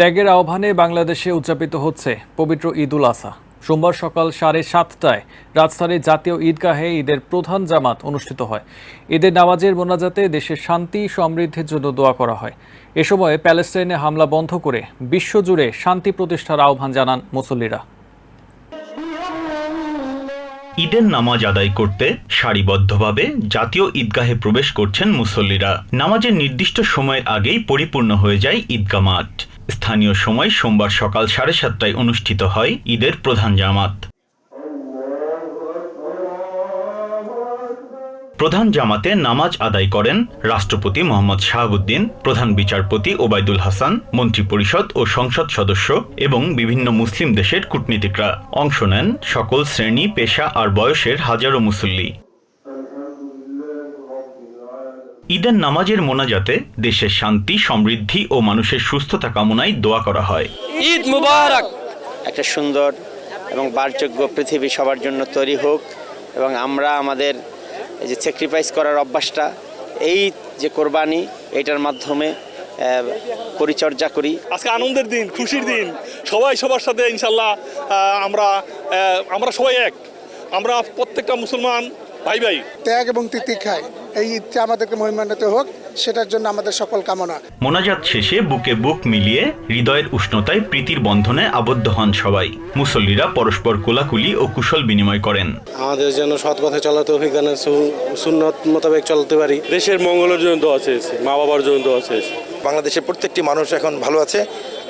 ত্যাগের আহ্বানে বাংলাদেশে উদযাপিত হচ্ছে পবিত্র ঈদ উল আজহা সোমবার সকাল সাড়ে সাতটায় রাজধানীর জাতীয় ঈদগাহে ঈদের প্রধান জামাত অনুষ্ঠিত হয়। ঈদের নামাজের মোনাজাতে দেশের শান্তি, সমৃদ্ধির জন্য দোয়া করা হয়। এ সময় প্যালেস্টাইনে হামলা বন্ধ করে বিশ্বজুড়ে শান্তি প্রতিষ্ঠার আহ্বান জানান মুসল্লিরা। ঈদের নামাজ আদায় করতে সারিবদ্ধভাবে জাতীয় ঈদগাহে প্রবেশ করছেন মুসল্লিরা। নামাজের নির্দিষ্ট সময়ের আগেই পরিপূর্ণ হয়ে যায় ঈদগা মাঠ। স্থানীয় সময় সোমবার সকাল সাড়ে সাতটায় অনুষ্ঠিত হয় ঈদের প্রধান জামাত। প্রধান জামাতে নামাজ আদায় করেন রাষ্ট্রপতি মোহাম্মদ শাহাবুদ্দিন, প্রধান বিচারপতি ওবায়দুল হাসান, মন্ত্রিপরিষদ ও সংসদ সদস্য এবং বিভিন্ন মুসলিম দেশের কূটনীতিকরা। অংশ নেন সকল শ্রেণি, পেশা আর বয়সের হাজারো মুসল্লি। ঈদের নামাজের মোনাজাতে দেশের শান্তি সমৃদ্ধি ও মানুষের সুস্থতা কামনায় দোয়া করা হয়। ঈদ মুবারক! একটা সুন্দর এবং বারযোগ্য পৃথিবী সবার জন্য তৈরি হোক এবং আমরা আমাদের এই যে স্যাক্রিফাইস করার অভ্যাসটা এই যে কোরবানি এইটার মাধ্যমে পরিচর্যা করি। আজকে আনন্দের দিন খুশির দিন। সবাই সবার সাথে ইনশাল্লাহ আমরা আমরা সবাই এক। আমরা প্রত্যেকটা মুসলমান ভাই ভাই ত্যাগ এবং তিতিক্ষায় এই ঈদটা আমাদেরকে মহিমান্বিত হোক সেটার জন্য আমাদের সকল কামনা। মোনাজাত শেষে বুকে বুক মিলিয়ে হৃদয়ের উষ্ণতায় প্রীতির বন্ধনে আবদ্ধ হন সবাই। মুসল্লিরা পরস্পর কোলাকুলি ও কুশল বিনিময় করেন। আমাদের যেন সৎ পথে চলাতে অভিজ্ঞানের সুন্নত মোতাবেক চলতে পারি। দেশের মঙ্গলের জন্য দোয়া চেয়েছি মা বাবার জন্য দোয়া চেয়েছি। বাংলাদেশের প্রত্যেকটি মানুষ এখন ভালো আছে।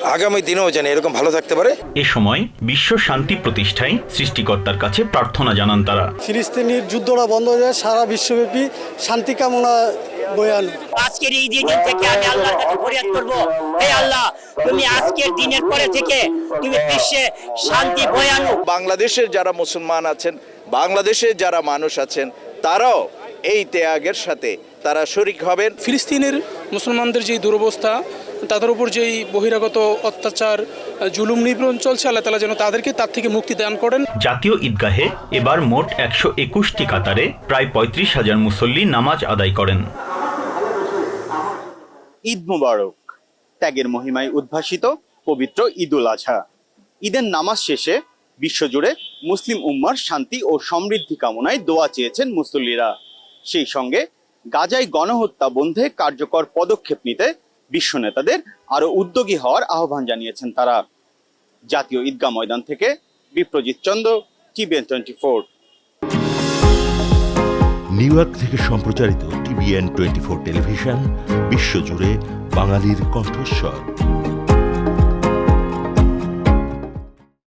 আগামী দিনেও যেন এরকম ভালো থাকতে পারে। এ সময় বিশ্ব শান্তি প্রতিষ্ঠায় সৃষ্টিকর্তার কাছে প্রার্থনা জানান তারা। ফিলিস্তিনির যুদ্ধটা বন্ধ হয়ে যায় সারা বিশ্বব্যাপী শান্তি কামনা বয়ান। আজকের এই দিন থেকে আমি আল্লাহর কাছে ফরিয়াদ করব। হে আল্লাহ তুমি আজকের দিনের পরে থেকে তুমি বিশ্বে শান্তি বয়ানো বাংলাদেশের যারা মুসলমান আছেন বাংলাদেশের যারা মানুষ আছেন তারাও এই ত্যাগের সাথে তারা শরিক হবেন। ফিলিস্তিনের মুসলমানদের যেই দুরবস্থা তাদের উপর যেই বহিরাগত অত্যাচার জুলুম নিপীড়ন চলছে আল্লাহ তালা যেন তাদেরকে তার থেকে মুক্তি দান করেন। জাতীয় ঈদগাহে এবার মোট একশো একুশটি কাতারে প্রায় পঁয়ত্রিশ হাজার মুসল্লি নামাজ আদায় করেন। ঈদ মুবারক ত্যাগের মহিমায় উদ্ভাসিত পবিত্র ঈদুল আজহা। ঈদের নামাজ শেষে বিশ্বজুড়ে মুসলিম উম্মার শান্তি ও সমৃদ্ধি কামনায় দোয়া চেয়েছেন মুসল্লিরা। সেই সঙ্গে গাজায় গণহত্যা বন্ধে কার্যকর পদক্ষেপ নিতে বিশ্ব নেতাদের আরও উদ্যোগী হওয়ার আহ্বান জানিয়েছেন তারা। জাতীয় ঈদগাহ ময়দান থেকে Biprajit Chandra, TVN twenty four. New York থেকে সম্প্রচারিত টিভিএন টোয়েন্টি ফোর টেলিভিশন, বিশ্বজুড়ে বাঙালির কণ্ঠস্বর।